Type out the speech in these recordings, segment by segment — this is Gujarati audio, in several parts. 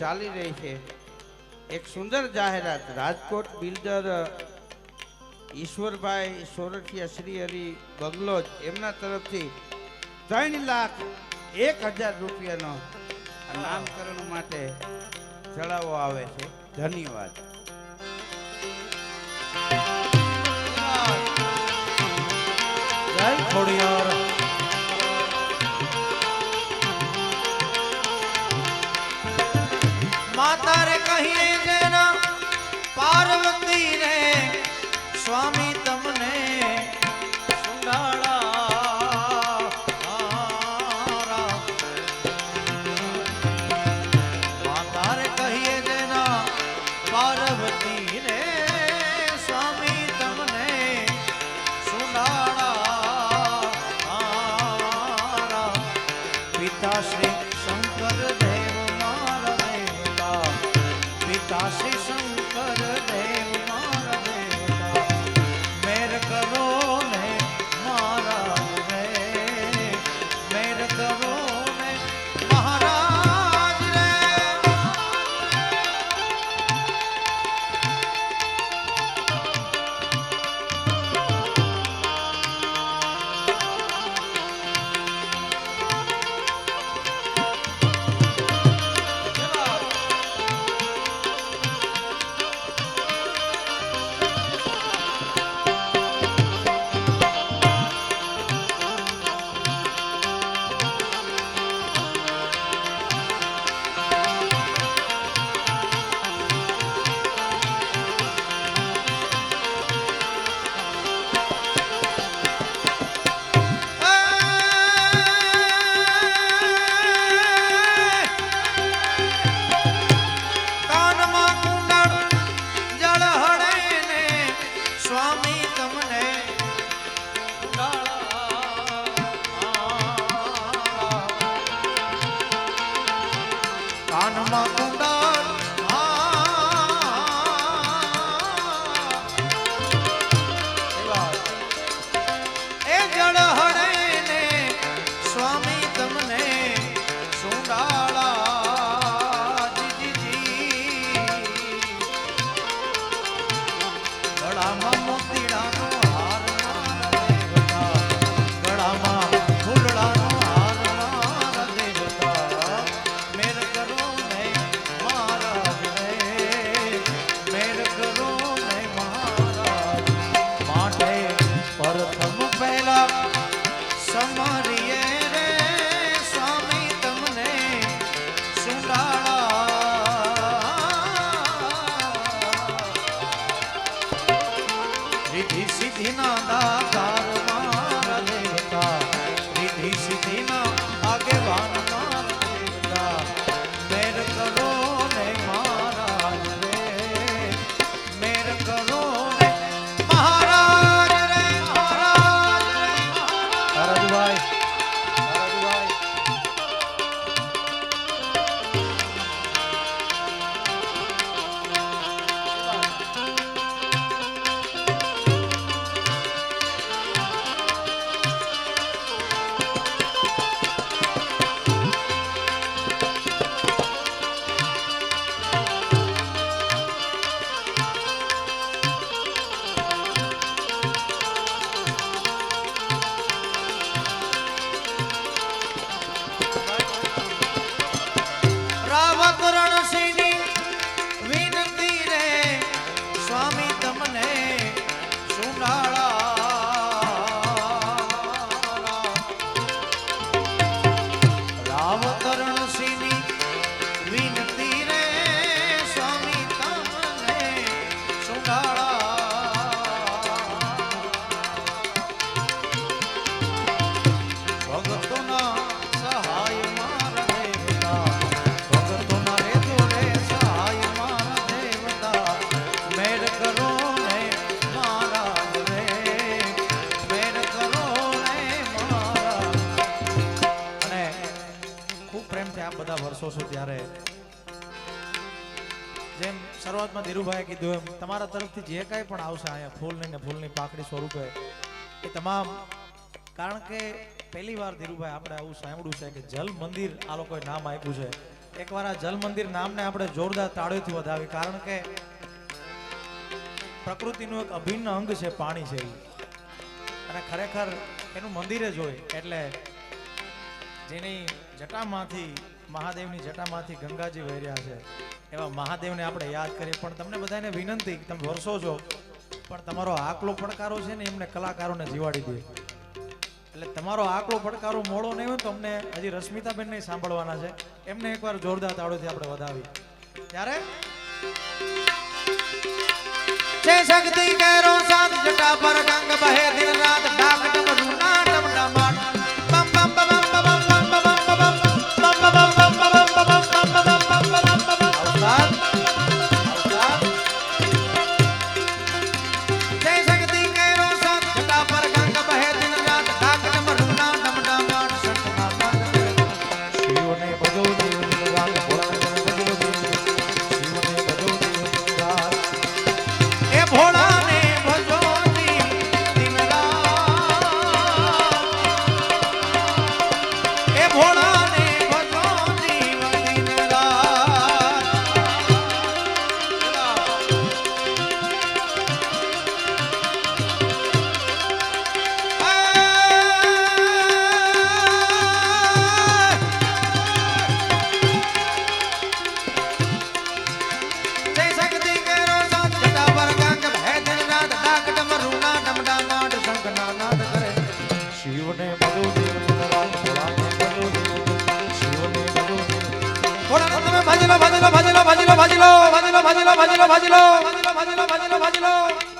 ચાલી રહી છે. એક સુંદર જાહેરાત, રાજકોટ બિલ્ડર ઈશ્વરભાઈ સોરઠિયા શ્રી હરિ બંગલોજ એમના તરફથી ત્રણ લાખ એક હજાર રૂપિયાનો નામકરણ માટે ચડાવો આવે છે. ધન્યવાદ. જય ખોડિયાર. Swami. Tá... વરસો છો ત્યારે જેમ શરૂઆતમાં ધીરુભાઈએ કીધું એમ, તમારા તરફથી જે કાંઈ પણ આવશે અહીંયા ફૂલની ને ફૂલની પાકડી સ્વરૂપે, એ તમામ, કારણ કે પહેલી વાર ધીરુભાઈ આપણે આવું સાંભળ્યું છે કે જલ મંદિર આ લોકોએ નામ આપ્યું છે. એકવાર આ જલ મંદિર નામને આપણે જોરદાર તાળીઓથી વધાવી, કારણ કે પ્રકૃતિનું એક અભિન્ન અંગ છે પાણી છે અને ખરેખર એનું મંદિર જ હોય એટલે જેની જટામાંથી મહાદેવની જટામાંથી ગંગાજી વહી છે. એવા મહાદેવને આપણે યાદ કરીએ. પણ તમને બધાને વિનંતી, તમે વરસો છો. પણ તમારો આકલો પડકારો છે ને એમને કલાકારોને જીવાડી દે એટલે તમારો આકલો પડકારો મોડો નહીં હોય તો અમને હજી રશ્મિતાબેન નહીં સાંભળવાના છે. એમને એકવાર જોરદાર તાળોથી આપણે વધાવી. ત્યારે? જય શક્તિ કેરો સાત જટા પર ગંગ બહે દિન રાત ડાક ভাজলো ভাজলো ভাজলো ভাজলো ভাজলো ভাজলো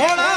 ಹೋಳ